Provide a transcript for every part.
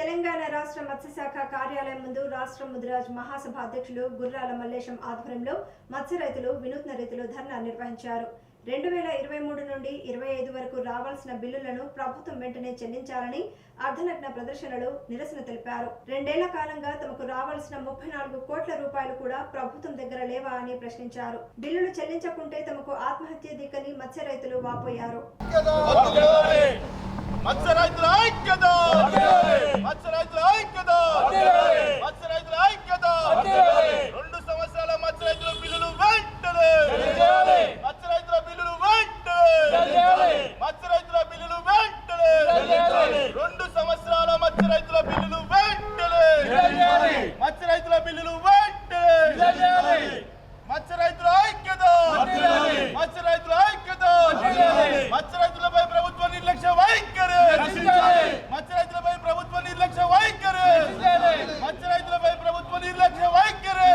తెలంగాణ రాష్ట్ర మత్స్యశాఖ కార్యాలయం ముందు రాష్ట్ర ముదిరాజ్ మహాసభ అధ్యక్షులు గుర్రాల మల్లేశం ఆధ్వర్యంలో మత్స్య రైతులు వినూత్న రీతిలో ధర్నా నిర్వహించారు. రెండు వేల ఇరవై మూడు నుండి ఇరవై ఐదు వరకు రావాల్సిన బిల్లులను ప్రభుత్వం వెంటనే చెల్లించాలని అర్ధనగ్న ప్రదర్శనలు నిరసన తెలిపారు. రెండేళ్ళ కాలంగా తమకు రావాల్సిన ముప్పై నాలుగు కోట్ల రూపాయలు కూడా ప్రభుత్వం దగ్గర లేవా అని ప్రశ్నించారు. బిల్లులు చెల్లించకుంటే తమకు ఆత్మహత్య దిక్కని మత్స్య రైతులు వాపోయారు. మత్స్య రైతుల ఐక్యత! మత్స్య రైతుల ఐక్యత! మత్స్య రైతుల ఐక్యత రెండు సంవత్సరాల మత్స్య రైతుల బిల్లులు వెంటనే మత్స్య రైతుల బిల్లులు వెంటనే మత్స్య రైతుల బిల్లులు వెంటనే రెండు సంవత్సరాల మత్స్య రైతుల బిల్లులు వెంటనే మత్స్య రైతుల బిల్లులు వెంటనే మత్స్య రైతుల ఐక్యత మత్స్య రైతుల ఐక్యత మత్స్య రైతులపై ప్రభుత్వ నిర్లక్ష్య వైఖరి మత్స్య రైతులపై ప్రభుత్వ నిర్లక్ష్య వైఖరి మత్స్య రైతులపై ప్రభుత్వ నిర్లక్ష్య వైఖరి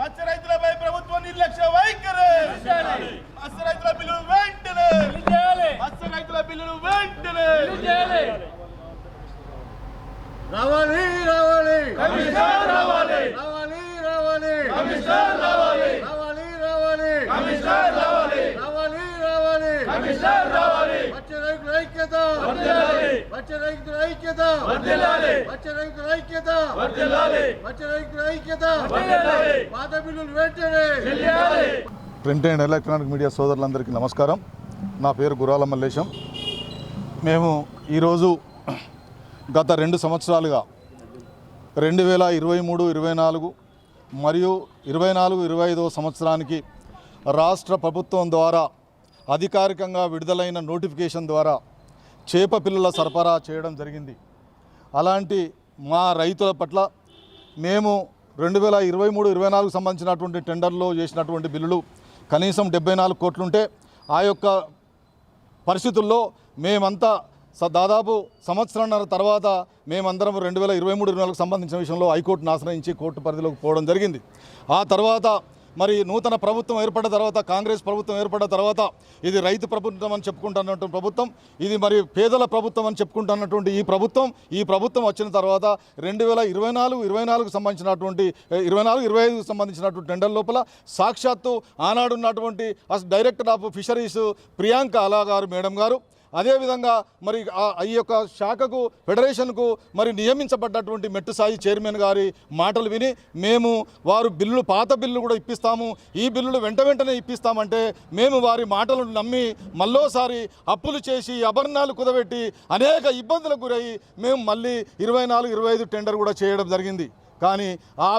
మత్స్య రైతులపై ప్రభుత్వ నిర్లక్ష్య వైఖరి మత్స్య రైతుల బిల్లులు వెంటనే మత్స్య రైతుల బిల్లులు వెంటనే రావాలి రావాలి కమిషన్ రావాలి రావాలి రావాలి కమిషన్ రావాలి రావాలి రావాలి కమిషన్ రావాలి రావాలి రావాలి కమిషన్ రావాలి మత్స్య రైతుల ఐక్యత వర్ధిల్లాలి. మత్స్య రైతుల ఐక్యత వర్ధిల్లాలి. మత్స్య రైతుల ఐక్యత వర్ధిల్లాలి. మత్స్య రైతుల ఐక్యత వర్ధిల్లాలి. పాత బిల్లులు వెంటనే చెల్లియాలి. ప్రింట్ అండ్ ఎలక్ట్రానిక్ మీడియా సోదరులందరికీ నమస్కారం నా పేరు గురాల మల్లేశం మేము ఈరోజు గత రెండు సంవత్సరాలుగా రెండు వేల ఇరవై మూడు ఇరవై నాలుగు మరియు ఇరవై నాలుగు ఇరవై ఐదవ సంవత్సరానికి రాష్ట్ర ప్రభుత్వం ద్వారా అధికారికంగా విడుదలైన నోటిఫికేషన్ ద్వారా చేప పిల్లల సరఫరా చేయడం జరిగింది. అలాంటి మా రైతుల పట్ల మేము రెండు వేల ఇరవై మూడు ఇరవై నాలుగు సంబంధించినటువంటి టెండర్లో చేసినటువంటి బిల్లులు కనీసం డెబ్బై నాలుగు కోట్లుంటే ఆ యొక్క పరిస్థితుల్లో మేమంతా దాదాపు సంవత్సరంన్నర తర్వాత మేమందరం రెండు వేల ఇరవై మూడు ఇరవై నాలుగు సంబంధించిన విషయంలో హైకోర్టును ఆశ్రయించి కోర్టు పరిధిలోకి పోవడం జరిగింది. ఆ తర్వాత మరి నూతన ప్రభుత్వం ఏర్పడిన తర్వాత కాంగ్రెస్ ప్రభుత్వం ఏర్పడిన తర్వాత ఇది రైతు ప్రభుత్వం అని చెప్పుకుంటున్నటువంటి ప్రభుత్వం ఇది మరి పేదల ప్రభుత్వం అని చెప్పుకుంటున్నటువంటి ఈ ప్రభుత్వం ఈ ప్రభుత్వం వచ్చిన తర్వాత రెండు వేల ఇరవై నాలుగు ఇరవై నాలుగు సంబంధించినటువంటి ఇరవై నాలుగు ఇరవై ఐదుకు సంబంధించినటువంటి టెండర్ లోపల సాక్షాత్తు ఆనాడున్నటువంటి అసలు డైరెక్టర్ ఆఫ్ ఫిషరీస్ ప్రియాంక అలా గారు మేడం గారు అదేవిధంగా మరి ఆ- ఈ యొక్క శాఖకు ఫెడరేషన్కు మరి నియమించబడ్డటువంటి మెట్టు సాయి చైర్మన్ గారి మాటలు విని మేము వారు బిల్లులు పాత బిల్లు కూడా ఇప్పిస్తాము. ఈ బిల్లులు వెంట వెంటనే ఇప్పిస్తామంటే మేము వారి మాటలను నమ్మి మళ్ళోసారి అప్పులు చేసి అభరణాలు కుదబెట్టి అనేక ఇబ్బందులకు గురై మేము మళ్ళీ ఇరవై నాలుగు ఇరవై ఐదు టెండర్ కూడా చేయడం జరిగింది. కానీ ఆ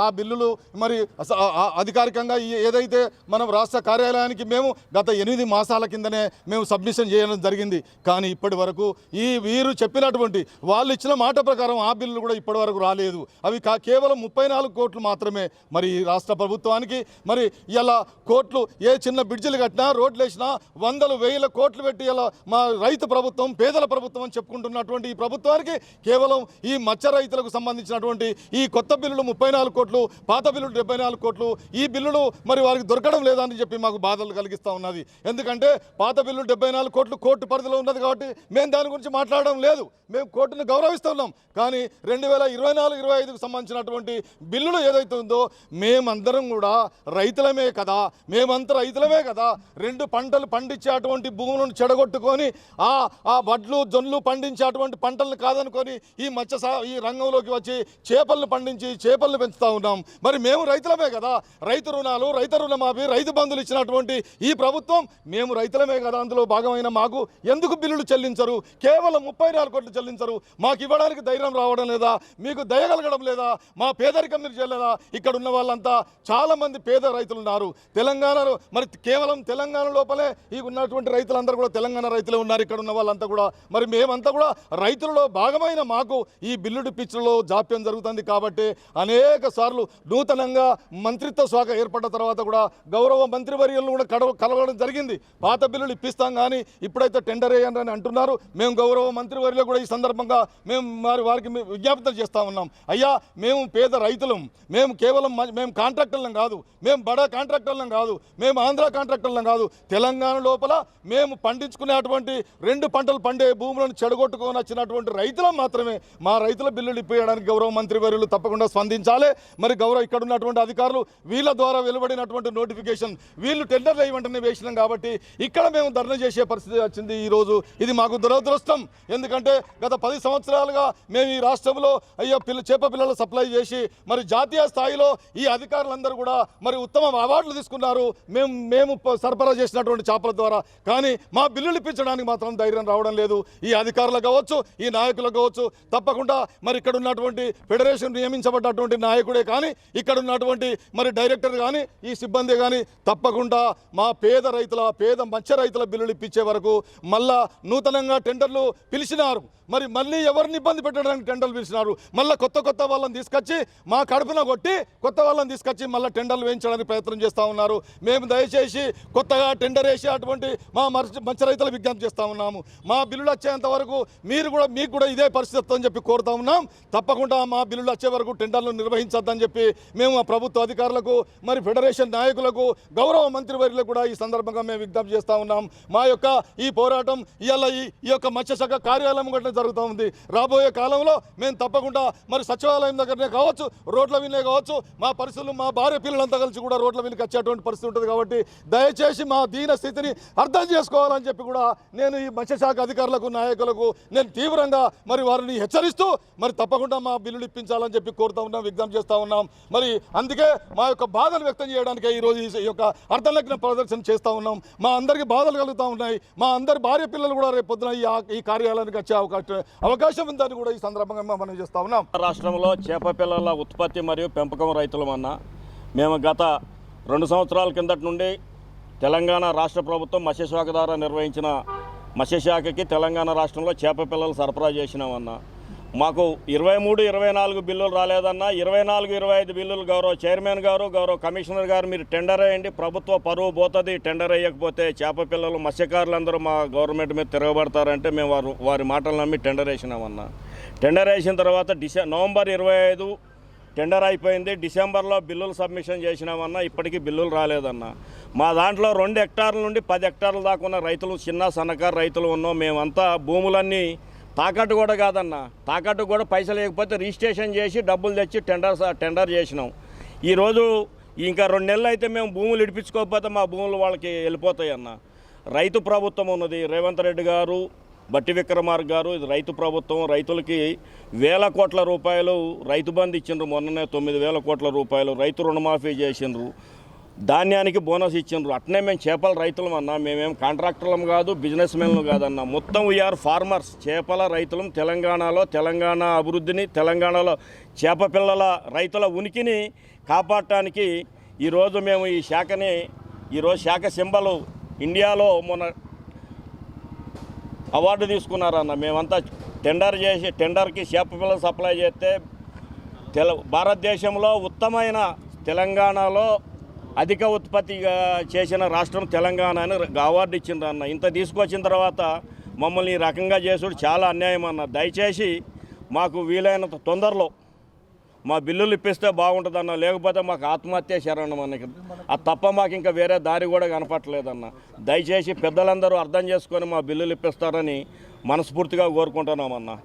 ఆ- బిల్లులు మరి అస- అధికారికంగా ఏదైతే మనం రాష్ట్ర కార్యాలయానికి మేము గత ఎనిమిది మాసాల కిందనే మేము సబ్మిషన్ చేయడం జరిగింది. కానీ ఇప్పటి వరకు ఈ వీరు చెప్పినటువంటి వాళ్ళు ఇచ్చిన మాట ప్రకారం ఆ బిల్లులు కూడా ఇప్పటి వరకు రాలేదు. అవి కేవలం ముప్పై నాలుగు కోట్లు మాత్రమే మరి ఈ రాష్ట్ర ప్రభుత్వానికి. మరి ఇలా కోట్లు ఏ చిన్న బ్రిడ్జిలు కట్టినా రోడ్లు వేసినా వందలు వేల కోట్లు పెట్టి ఇలా మా రైతు ప్రభుత్వం పేదల ప్రభుత్వం అని చెప్పుకుంటున్నటువంటి ఈ ప్రభుత్వానికి కేవలం ఈ మత్స్య రైతులకు సంబంధించినటువంటి ఈ ఈ కొత్త బిల్లులు ముప్పై నాలుగు కోట్లు పాత బిల్లులు డెబ్బై నాలుగు కోట్లు ఈ బిల్లులు మరి వారికి దొరకడం లేదని చెప్పి మాకు బాధలు కలిగిస్తూ ఉన్నది. ఎందుకంటే పాత బిల్లులు డెబ్బై నాలుగు కోట్లు కోర్టు పరిధిలో ఉన్నది కాబట్టి మేము దాని గురించి మాట్లాడడం లేదు. మేము కోర్టును గౌరవిస్తున్నాం. కానీ రెండు వేల ఇరవై నాలుగు ఇరవై ఐదుకు సంబంధించినటువంటి బిల్లులు ఏదైతే ఉందో మేమందరం కూడా రైతులమే కదా మేమంతా రైతులమే కదా రెండు పంటలు పండించే అటువంటి భూములను చెడగొట్టుకొని ఆ ఆ వడ్లు జొన్లు పండించే అటువంటి పంటలను కాదనుకొని ఈ మత్స్య ఈ రంగంలోకి వచ్చి చేపలను పండించి చేపలను పెంచుతూ ఉన్నాం. మరి మేము రైతులమే కదా. రైతు రుణాలు రైతు రుణమాఫీ రైతు బంధులు ఇచ్చినటువంటి ఈ ప్రభుత్వం మేము రైతులమే కదా. అందులో భాగమైన మాకు ఎందుకు బిల్లులు చెల్లించరు? కేవలం ముప్పై నాలుగు కోట్లు చెల్లించరు. మాకు ఇవ్వడానికి ధైర్యం రావడం లేదా? మీకు దయగలగడం లేదా? మా పేదరికం మీరు చేయలేదా? ఇక్కడ ఉన్న వాళ్ళంతా చాలామంది పేద రైతులు ఉన్నారు. తెలంగాణలో మరి కేవలం తెలంగాణ లోపలే ఈ ఉన్నటువంటి రైతులందరూ కూడా తెలంగాణ రైతులే ఉన్నారు. ఇక్కడ ఉన్న వాళ్ళంతా కూడా. మరి మేమంతా కూడా రైతులలో భాగమైన మాకు ఈ బిల్లుడు పిచ్చులో జాప్యం జరుగుతుంది కాబట్టి కాబట్టి అనేక సార్లు నూతనంగా మంత్రిత్వ శాఖ ఏర్పడ్డ తర్వాత కూడా గౌరవ మంత్రివర్యులను కూడా కడవ కలవడం జరిగింది. పాత బిల్లులు ఇప్పిస్తాం కానీ ఇప్పుడైతే టెండర్ వేయండి అని అంటున్నారు. మేము గౌరవ మంత్రివర్యులు కూడా ఈ సందర్భంగా మేము వారి వారికి మేము విజ్ఞాపన చేస్తూ ఉన్నాం. అయ్యా మేము పేద రైతులం. మేము కేవలం మేము కాంట్రాక్టర్లం కాదు. మేము బడా కాంట్రాక్టర్లం కాదు. మేము ఆంధ్ర కాంట్రాక్టర్లం కాదు. తెలంగాణ లోపల మేము పండించుకునేటువంటి రెండు పంటలు పండే భూములను చెడగొట్టుకొని వచ్చినటువంటి రైతులం మాత్రమే. మా రైతుల బిల్లులు ఇప్పించడానికి గౌరవ మంత్రివర్యులు తప్పకుండా స్పందించాలి. మరి గౌరవ ఇక్కడ ఉన్నటువంటి అధికారులు వీళ్ళ ద్వారా వెలువడినటువంటి నోటిఫికేషన్ వీళ్ళు టెండర్లు అయ్యి వెంటనే వేసినాం కాబట్టి ఇక్కడ మేము ధర్నా చేసే పరిస్థితి వచ్చింది ఈ రోజు. ఇది మాకు దురదృష్టం. ఎందుకంటే గత పది సంవత్సరాలుగా మేము ఈ రాష్ట్రంలో అయ్యో పిల్ల చేప పిల్లలు సప్లై చేసి మరి జాతీయ స్థాయిలో ఈ అధికారులందరూ కూడా మరి ఉత్తమ అవార్డులు తీసుకున్నారు. మేము మేము సరఫరా చేసినటువంటి చేపల ద్వారా. కానీ మా బిల్లులు ఇప్పించడానికి మాత్రం ధైర్యం రావడం లేదు. ఈ అధికారులు కావచ్చు ఈ నాయకులు కావచ్చు తప్పకుండా మరి ఇక్కడ ఉన్నటువంటి ఫెడరేషన్ నియమించబడ్డటువంటి నాయకుడే కానీ ఇక్కడ ఉన్నటువంటి మరి డైరెక్టర్ కానీ ఈ సిబ్బంది కానీ తప్పకుండా మా పేద రైతుల పేద మత్స్య రైతుల బిల్లులు ఇప్పించే వరకు మళ్ళా నూతనంగా టెండర్లు పిలిచినారు. మరి మళ్ళీ ఎవరిని ఇబ్బంది పెట్టడానికి టెండర్లు పిలిచినారు? మళ్ళీ కొత్త కొత్త వాళ్ళని తీసుకొచ్చి మా కడుపున కొట్టి కొత్త వాళ్ళని తీసుకొచ్చి మళ్ళీ టెండర్లు వేయించడానికి ప్రయత్నం చేస్తూ ఉన్నారు. మేము దయచేసి కొత్తగా టెండర్ వేసి అటువంటి మా మత్స్య మత్స్య రైతుల విజ్ఞప్తి చేస్తూ ఉన్నాము. మా బిల్లులు వచ్చేంత వరకు మీరు కూడా మీకు కూడా ఇదే పరిస్థితి అని చెప్పి కోరుతా ఉన్నాం. తప్పకుండా మా బిల్లులు వచ్చే వరకు టెండర్లు నిర్వహించొద్దని చెప్పి మేము ఆ ప్రభుత్వ అధికారులకు మరి ఫెడరేషన్ నాయకులకు గౌరవ మంత్రివర్యులకు కూడా ఈ సందర్భంగా మేము విజ్ఞప్తి చేస్తూ ఉన్నాం. మా యొక్క ఈ పోరాటం ఇవాళ ఈ ఈ యొక్క మత్స్యశాఖ కార్యాలయం కూడా జరుగుతూ ఉంది. రాబోయే కాలంలో మేము తప్పకుండా మరి సచివాలయం దగ్గరనే కావచ్చు రోడ్ల వినే కావచ్చు మా పరిస్థితులు మా భార్య పిల్లలంతా కలిసి కూడా రోడ్ల వినికి వచ్చేటువంటి పరిస్థితి ఉంటుంది కాబట్టి దయచేసి మా దీన స్థితిని అర్థం చేసుకోవాలని చెప్పి కూడా నేను ఈ మత్స్యశాఖ అధికారులకు నాయకులకు నేను తీవ్రంగా మరి వారిని హెచ్చరిస్తూ మరి తప్పకుండా మా బిల్లులు ఇప్పించాలని చెప్పి కోరుతా ఉన్నాం విజ్ఞప్తి చేస్తూ ఉన్నాం. మరి అందుకే మా యొక్క బాధలు వ్యక్తం చేయడానికే ఈరోజు ఈ ఈ యొక్క అర్ధలగ్న ప్రదర్శన చేస్తూ ఉన్నాం. మా అందరికీ బాధలు కలుగుతూ ఉన్నాయి. మా అందరి భార్య పిల్లలు కూడా రేపు పొద్దున ఈ ఈ కార్యాలయానికి వచ్చే అవకాశం అవకాశం ఉందని కూడా ఈ సందర్భంగా మనం చేస్తూ ఉన్నాం. రాష్ట్రంలో చేప పిల్లల ఉత్పత్తి మరియు పెంపకం రైతులమన్నా మేము గత రెండు సంవత్సరాల కిందటి నుండి తెలంగాణ రాష్ట్ర ప్రభుత్వం మత్స్యశాఖ ద్వారా నిర్వహించిన మత్స్యశాఖకి తెలంగాణ రాష్ట్రంలో చేప పిల్లలు సరఫరా చేసినామన్నా మాకు ఇరవై మూడు ఇరవై నాలుగు బిల్లులు రాలేదన్నా ఇరవై నాలుగు ఇరవై ఐదు బిల్లులు గౌరవ చైర్మన్ గారు గౌరవ కమిషనర్ గారు మీరు టెండర్ వేయండి. ప్రభుత్వ పరువు పోతుంది టెండర్ వేయకపోతే చేప పిల్లలు మత్స్యకారులందరూ మా గవర్నమెంట్ మీద తిరగబడతారంటే మేము వారు వారి మాటలు నమ్మి టెండర్ వేసినామన్నా. టెండర్ వేసిన తర్వాత డిసె నవంబర్ ఇరవై ఐదు టెండర్ అయిపోయింది. డిసెంబర్లో బిల్లులు సబ్మిషన్ చేసినామన్నా ఇప్పటికీ బిల్లులు రాలేదన్న. మా దాంట్లో రెండు హెక్టార్ల నుండి పది హెక్టార్ల దాకా ఉన్న రైతులు చిన్న సన్నకారు రైతులు ఉన్నాం. మేమంతా భూములన్నీ తాకట్టు కూడా కాదన్న. తాకట్టు కూడా పైసలు లేకపోతే రిజిస్ట్రేషన్ చేసి డబ్బులు తెచ్చి టెండర్ టెండర్ చేసినాం. ఈరోజు ఇంకా రెండు నెలలు అయితే మేము భూములు ఇడిపించుకోకపోతే మా భూములు వాళ్ళకి వెళ్ళిపోతాయి అన్న. రైతు ప్రభుత్వం ఉన్నది. రేవంత్ రెడ్డి గారు బట్టి విక్రమార్ గారు ఇది రైతు ప్రభుత్వం. రైతులకి వేల కోట్ల రూపాయలు రైతు బంధు ఇచ్చిండ్రు. మొన్ననే తొమ్మిది వేల కోట్ల రూపాయలు రైతు రుణమాఫీ చేసిండ్రు. ధాన్యానికి బోనస్ ఇచ్చిండ్రు. అట్నే మేము చేపల రైతులం అన్నా మేమేం కాంట్రాక్టర్లం కాదు బిజినెస్ మెన్లు కాదన్నా. మొత్తం వీఆర్ ఫార్మర్స్ చేపల రైతులం తెలంగాణలో తెలంగాణ అభివృద్ధిని తెలంగాణలో చేప పిల్లల రైతుల ఉనికిని కాపాడటానికి ఈరోజు మేము ఈ శాఖని ఈరోజు శాఖ సింబలు ఇండియాలో మొన్న అవార్డు తీసుకున్నారన్న. మేమంతా టెండర్ చేసి టెండర్కి చేప పిల్లలు సప్లై చేస్తే తెల భారతదేశంలో ఉత్తమైన తెలంగాణలో అధిక ఉత్పత్తిగా చేసిన రాష్ట్రం తెలంగాణ అని అవార్డు ఇచ్చిండ్రు అన్న. ఇంత తీసుకొచ్చిన తర్వాత మమ్మల్ని ఈ రకంగా చేసుడు చాలా అన్యాయం అన్న. దయచేసి మాకు వీలైనంత తొందరలో మా బిల్లులు ఇప్పిస్తే బాగుంటుందన్న. లేకపోతే మాకు ఆత్మహత్య శరణం మనకి అది తప్ప మాకు ఇంకా వేరే దారి కూడా కనపట్లేదన్న దయచేసి పెద్దలందరూ అర్థం చేసుకొని మా బిల్లులు ఇప్పిస్తారని మనస్ఫూర్తిగా కోరుకుంటున్నామన్నా.